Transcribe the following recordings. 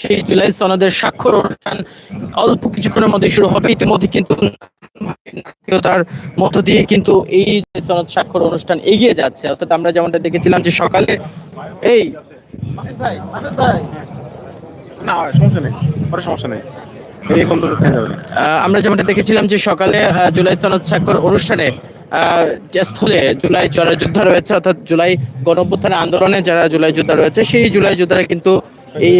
সেই জুলাই সনদের স্বাক্ষর অনুষ্ঠান অল্প কিছুক্ষণের মধ্যে শুরু হবে। ইতিমধ্যে কিন্তু তার মধ্য দিয়ে কিন্তু এই সনদ স্বাক্ষর অনুষ্ঠান এগিয়ে যাচ্ছে। অর্থাৎ আমরা যেমনটা দেখেছিলাম যে সকালে এই ভাই ভাই। না সমস্যা নেই। সমস্যা নেই। আমরা যেমনটা দেখেছিলাম যে সকালে জুলাই সনদ স্বাক্ষর অনুষ্ঠানে যে স্থলে জুলাই যারা যোদ্ধা রয়েছে। অর্থাৎ জুলাই গণঅভ্যুত্থান আন্দোলনে যারা জুলাই যোদ্ধা রয়েছে সেই জুলাই যোদ্ধারা কিন্তু এই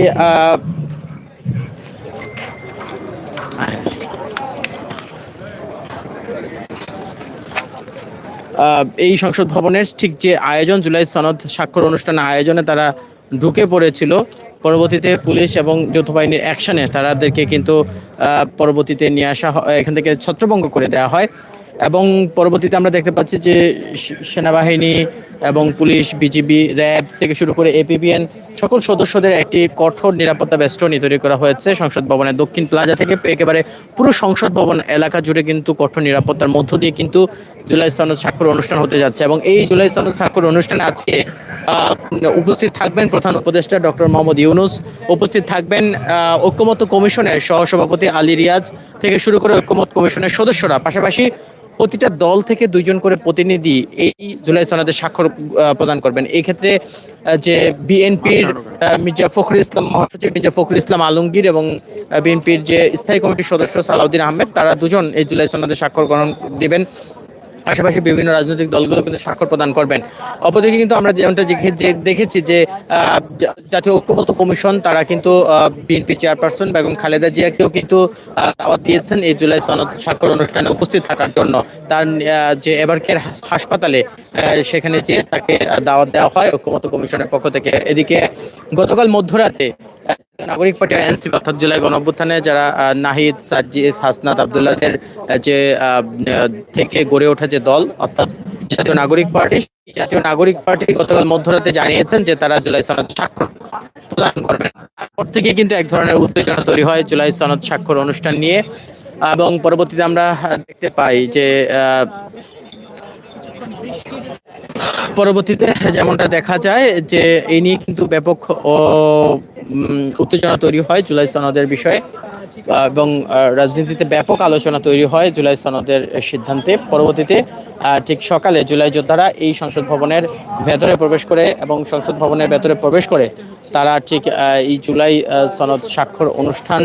এই সংসদ ভবনের ঠিক যে আয়োজন, জুলাই সনদ স্বাক্ষর অনুষ্ঠান আয়োজনে তারা ঢুকে পড়েছিল। পরবর্তীতে পুলিশ এবং যৌথ বাহিনীর অ্যাকশনে তাদেরকে কিন্তু পরবর্তীতে নিয়ে আসা এখান থেকে ছত্রভঙ্গ করে দেওয়া হয়। এবং পরবর্তীতে আমরা দেখতে পাচ্ছি যে সেনাবাহিনী এবং পুলিশ, বিজিবি, র্যাব থেকে শুরু করে এপিবিএন সকল সদস্যদের একটি কঠোর নিরাপত্তা বেষ্টনী তৈরি করা হয়েছে। সংসদ ভবনের দক্ষিণ প্লাজা থেকে একেবারে পুরো সংসদ ভবন এলাকা জুড়ে কিন্তু কঠোর নিরাপত্তার মধ্য দিয়ে কিন্তু জুলাই সনদ স্বাক্ষর অনুষ্ঠান হতে যাচ্ছে এবং এই জুলাই সনদ স্বাক্ষর অনুষ্ঠানে আজকে উপস্থিত থাকবেন প্রধান উপদেষ্টা ডক্টর মোহাম্মদ ইউনুস, উপস্থিত থাকবেন ঐক্যমত্য কমিশনের সহসভাপতি আলী রিয়াজ থেকে শুরু করে ঐক্যমত কমিশনের সদস্যরা। পাশাপাশি প্রতিটা দল থেকে দুইজন করে প্রতিনিধি এই জুলাই সনদে স্বাক্ষর প্রদান করবেন। এক্ষেত্রে ক্ষেত্রে যে বিএনপির মির্জা ফখরুল ইসলাম, মহাসচিব মির্জা ফখরুল ইসলাম আলমগীর এবং বিএনপির যে স্থায়ী কমিটির সদস্য সালাউদ্দিন আহমেদ, তারা দুজন এই জুলাই সনদে স্বাক্ষর গ্রহণ দিবেন। পাশাপাশি বিভিন্ন রাজনৈতিক দলগুলো কিন্তু স্বাক্ষর প্রদান করবেন। অপরদিকে কিন্তু আমরা যেমনটা দেখেছি যে জাতীয় ঐক্যমত্য কমিশন, তারা কিন্তু বিএনপি চেয়ারপারসন বেগম খালেদা জিয়াকেও কিন্তু দাওয়াত দিয়েছেন এই জুলাই সনদ স্বাক্ষর অনুষ্ঠানে উপস্থিত থাকার জন্য। তার যে এবারকের হাসপাতালে সেখানে যে তাকে দাওয়াত দেওয়া হয় ঐক্যমত্য কমিশনের পক্ষ থেকে। এদিকে গতকাল মধ্যরাতে নাগরিক পার্টি এনসিপি অর্থাৎ জুলাই গণঅভ্যুত্থানে যারা নাহিদ সার্জিস হাসনাত আবদুল্লাদের যে থেকে গড়ে ওঠা যে দল, অর্থাৎ জাতীয় নাগরিক পার্টি, জাতীয় নাগরিক পার্টি গতকাল মধ্যরাতে জানিয়েছেন যে তারা জুলাই সনদ স্বাক্ষর প্রদান করবেন তারপর থেকে কিন্তু এক ধরনের উত্তেজনা তৈরি হয় জুলাই সনদ স্বাক্ষর অনুষ্ঠান নিয়ে। এবং পরবর্তীতে আমরা দেখতে পাই যে পরবর্তীতে যেমনটা দেখা যায় যে এই নিয়ে কিন্তু ব্যাপক উত্তেজনা তৈরি হয় জুলাই সনদের বিষয়ে এবং রাজনীতিতে ব্যাপক আলোচনা তৈরি হয় জুলাই সনদের সিদ্ধান্তে। পরবর্তীতে ঠিক সকালে জুলাই যোদ্ধারা এই সংসদ ভবনের ভেতরে প্রবেশ করে এবং সংসদ ভবনের ভেতরে প্রবেশ করে, তারা ঠিক এই জুলাই সনদ স্বাক্ষর অনুষ্ঠান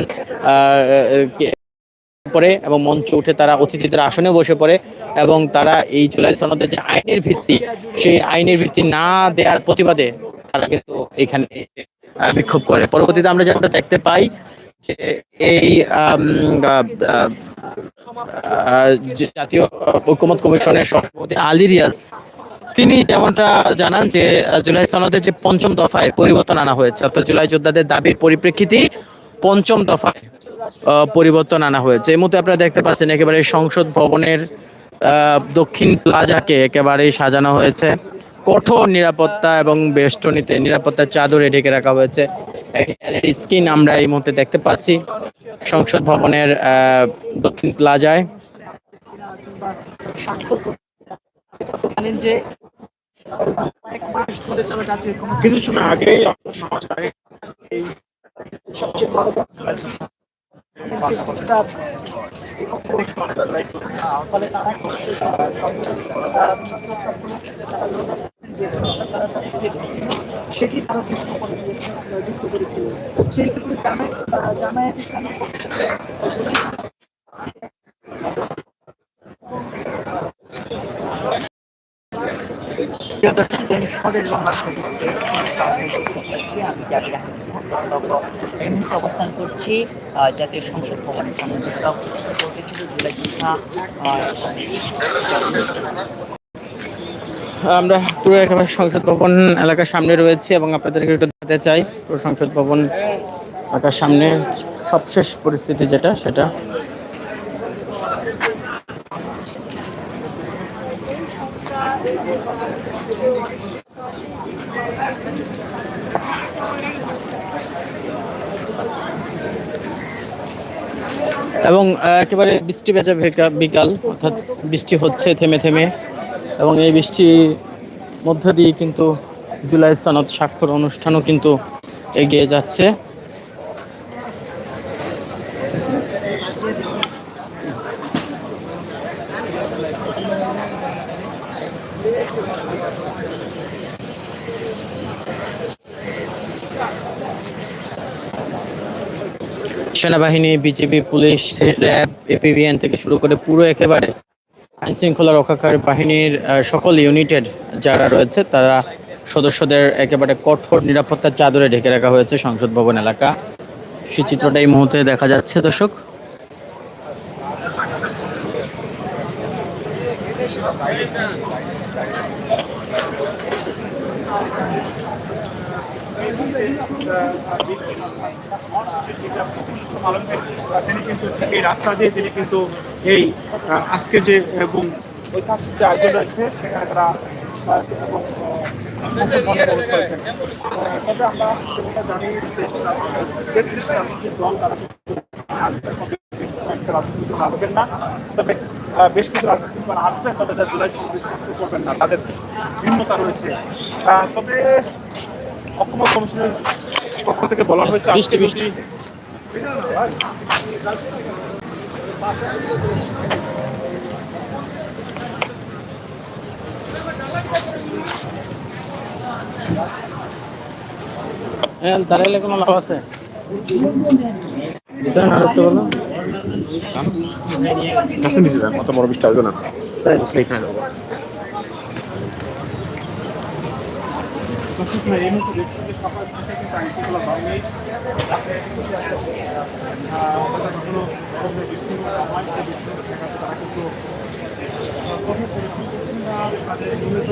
পড়ে এবং মঞ্চে উঠে তারা অতিথিদের আসনে বসে পড়ে। এবং তারা এই জুলাই সনদের যে আইনের ভিত্তি, সেই আইনের ভিত্তি না দেওয়ার প্রতিবাদে তারা কিন্তু এখানে বিক্ষোভ করে। পরবর্তীতে আমরা যেমনটা দেখতে পাই যে এই জাতীয় ঐক্যমত কমিশনের সভাপতি আলী রিয়াজ, তিনি যেমনটা জানান যে জুলাই সনদের যে পঞ্চম দফায় পরিবর্তন আনা হয়েছে, অর্থাৎ জুলাই যোদ্ধাদের দাবির পরিপ্রেক্ষিতে পঞ্চম দফায় পরিবর্তন আনা হয়েছে। এই মুহূর্তে আপনারা দেখতে পাচ্ছেন একেবারে সংসদ ভবনের দক্ষিণ প্লাজাকে একেবারেই সাজানো হয়েছে। কঠোর নিরাপত্তা এবং বেষ্টনীতে নিরাপত্তার চাদরে ঢেকে রাখা হয়েছে। স্ক্রিন আমরা এই মুহূর্তে দেখতে পাচ্ছি সংসদ ভবনের দক্ষিণ প্লাজায়। সমাজে ফলে তারা সেটি তারা যুক্ত করে দিয়েছে যুক্ত করেছিল সেই জামায়াত আমরা পুরো একেবারে সংসদ ভবন এলাকার সামনে রয়েছে এবং আপনাদেরকে একটু দেখাতে চাই। পুরো সংসদ ভবন এলাকার সামনে সবশেষ পরিস্থিতি যেটা, সেটা এবং একেবারে বৃষ্টি ভেজা বিকাল, অর্থাৎ বৃষ্টি হচ্ছে থেমে থেমে, এবং এই বৃষ্টি মধ্য দিয়ে কিন্তু জুলাই সনদ স্বাক্ষর অনুষ্ঠানও কিন্তু এগিয়ে যাচ্ছে। সেনাবাহিনী বিজেপি পুলিশ, র্যাব, এপিবিএন থেকে শুরু করে পুরো একেবারে আইন শৃঙ্খলা রক্ষাকারী বাহিনীর সকল ইউনিটের যারা রয়েছে, তারা সদস্যদের একেবারে কঠোর নিরাপত্তার চাদরে ঢেকে রাখা হয়েছে সংসদ ভবন এলাকা। সেই চিত্রটা এই মুহূর্তে দেখা যাচ্ছে, দর্শক। তিনি কিন্তু এই রাস্তা দিয়ে তিনি কিন্তু এই আজকে যে এবং ঐতিহাসিক যে আয়োজন রয়েছে সেখানে তারা তবে আমরা জানি তবে বেশ কিছু রাজনৈতিক আসবেন তবে তারা জুলাই করবেন না তাদের ভিন্নতা রয়েছে তবে অক্ষমতা কমিশনের পক্ষ থেকে বলা হয়েছে আজকে বৃষ্টি, হ্যাঁ দাঁড়াইলে কোনো লাভ আছে? কাছে যান অত বড় বৃষ্টি আসবে না। এখানে যাব এই মুহূর্তে দেখছি যে সকাল থেকে কিন্তু আইন শৃঙ্খলা বাহিনী কোনো ধরনের বিচ্ছিন্ন সময় বিচ্ছিন্ন ঠেকাতে তারা কিন্তু কঠোর না তাদের নিয়মিত